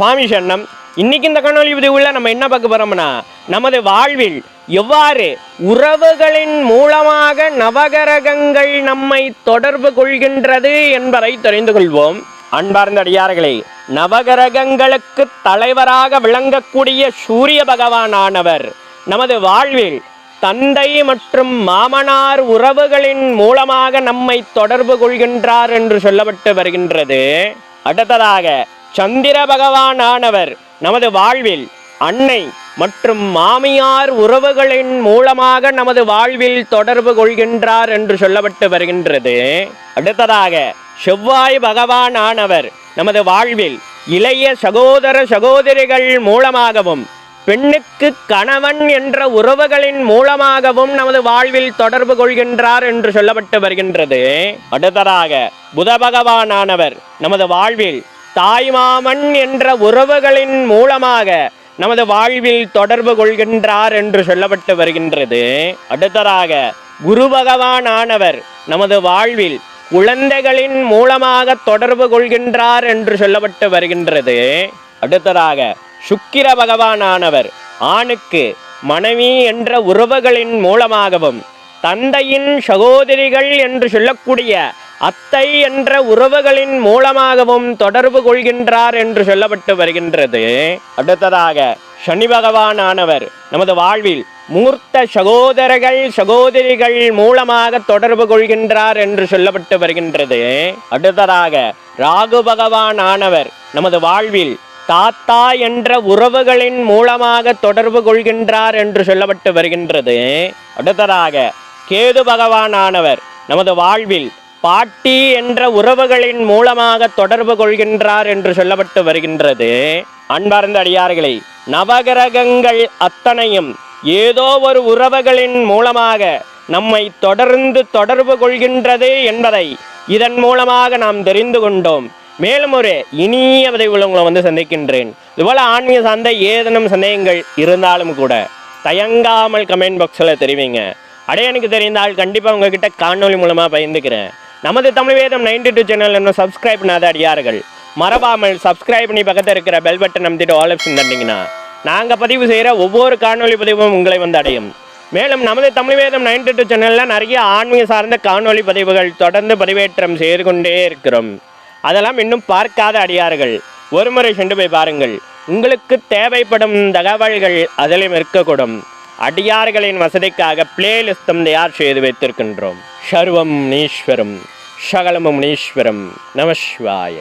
சுவாமி சரணம். இன்னைக்கு இந்த காணொலி உள்ள நம்ம என்ன பார்க்க போறோம்னா நமது வாழ்வில் எவ்வாறு உறவுகளின் மூலமாக நவகரகங்கள் நம்மை தொடர்பு கொள்கின்றது என்பதை தெரிந்து கொள்வோம். அன்பார்ந்த அடியார்களே நவகரகங்களுக்கு தலைவராக விளங்கக்கூடிய சூரிய பகவானானவர் நமது வாழ்வில் தந்தை மற்றும் மாமனார் உறவுகளின் மூலமாக நம்மை தொடர்பு கொள்கின்றார் என்று சொல்லப்பட்டு வருகின்றது. அடுத்ததாக சந்திர பகவானானவர் நமது வாழ்வில் அன்னை மற்றும் மாமியார் உறவுகளின் மூலமாக நமது வாழ்வில் தொடர்பு கொள்கின்றார் என்று சொல்லப்பட்டு வருகின்றது. அடுத்ததாக செவ்வாய் பகவானானவர் நமது வாழ்வில் இளைய சகோதர சகோதரிகள் மூலமாகவும் பெண்ணுக்கு கணவன் என்ற உறவுகளின் மூலமாகவும் நமது வாழ்வில் தொடர்பு கொள்கின்றார் என்று சொல்லப்பட்டு வருகின்றது. அடுத்ததாக புத பகவானானவர் நமது வாழ்வில் தாய்மாமன் என்ற உறவுகளின் மூலமாக நமது வாழ்வில் தொடர்பு கொள்கின்றார் என்று சொல்லப்பட்டு வருகின்றது. அடுத்ததாக குரு பகவானானவர் நமது வாழ்வில் குழந்தைகளின் மூலமாக தொடர்பு கொள்கின்றார் என்று சொல்லப்பட்டு வருகின்றது. அடுத்ததாக சுக்கிர பகவானானவர் ஆணுக்கு மனைவி என்ற உறவுகளின் மூலமாகவும் தந்தையின் சகோதரிகள் என்று சொல்லக்கூடிய அத்தை என்ற உறவுகளின் மூலமாகவும் தொடர்பு கொள்கின்றார் என்று சொல்லப்பட்டு வருகின்றது. அடுத்ததாக சனி பகவானானவர் நமது வாழ்வில் மூர்த்த சகோதரர்கள் சகோதரிகள் மூலமாக தொடர்பு கொள்கின்றார் என்று சொல்லப்பட்டு வருகின்றது. அடுத்ததாக ராகு பகவானானவர் நமது வாழ்வில் தாத்தா என்ற உறவுகளின் மூலமாக தொடர்பு கொள்கின்றார் என்று சொல்லப்பட்டு வருகின்றது. அடுத்ததாக கேது பகவானானவர் நமது வாழ்வில் பாட்டி என்ற உறவுகளின் மூலமாக தொடர்பு கொள்கின்றார் என்று சொல்லப்பட்டு வருகின்றது. அன்பார்ந்த அடியார்களை நவகிரகங்கள் அத்தனையும் ஏதோ ஒரு உறவுகளின் மூலமாக நம்மை தொடர்ந்து தொடர்பு கொள்கின்றது என்பதை இதன் மூலமாக நாம் தெரிந்து கொண்டோம். மேலும் ஒரு இனிய விதை உங்களை வந்து சந்திக்கின்றேன். இதுபோல் ஆன்மீக சார்ந்த ஏதேனும் சந்தேகங்கள் இருந்தாலும் கூட தயங்காமல் கமெண்ட் பாக்ஸில் தெரிவிங்க. அடைய எனக்கு தெரிந்தால் கண்டிப்பாக உங்ககிட்ட காணொலி மூலமாக பயந்துக்கிறேன் நமது Tamil Vedam ninety two channel இன்னும் சப்ஸ்கிரைப் பண்ணாத அடியார்கள். மறவாமல் சப்ஸ்கிரைப் பண்ணி பக்கத்தில் இருக்கிற பெல் பட்டன் நம்பிட்டு ஆல் ஆப்ஷன் தட்டிங்கன்னா நாங்கள் பதிவு செய்கிற ஒவ்வொரு காணொலி பதிவும் உங்களை வந்து அடையும். மேலும் நமது தமிழ் வேதம் நைன்டி டூ சேனலில் நிறைய ஆன்மீக சார்ந்த காணொலி பதிவுகள் தொடர்ந்து பதிவேற்றம் செய்து கொண்டே இருக்கிறோம். அதெல்லாம் இன்னும் பார்க்காத அடியார்கள். ஒருமுறை சென்று போய் பாருங்கள். உங்களுக்கு தேவைப்படும் தகவல்கள் அதிலும் இருக்கக்கூடும். அடியார்களின் வசதிக்காக பிளேலிஸ்டும் தயார் செய்து வைத்திருக்கின்றோம். சர்வம் நீஸ்வரம் சகலமும் நீஸ்வரம் நமசிவாய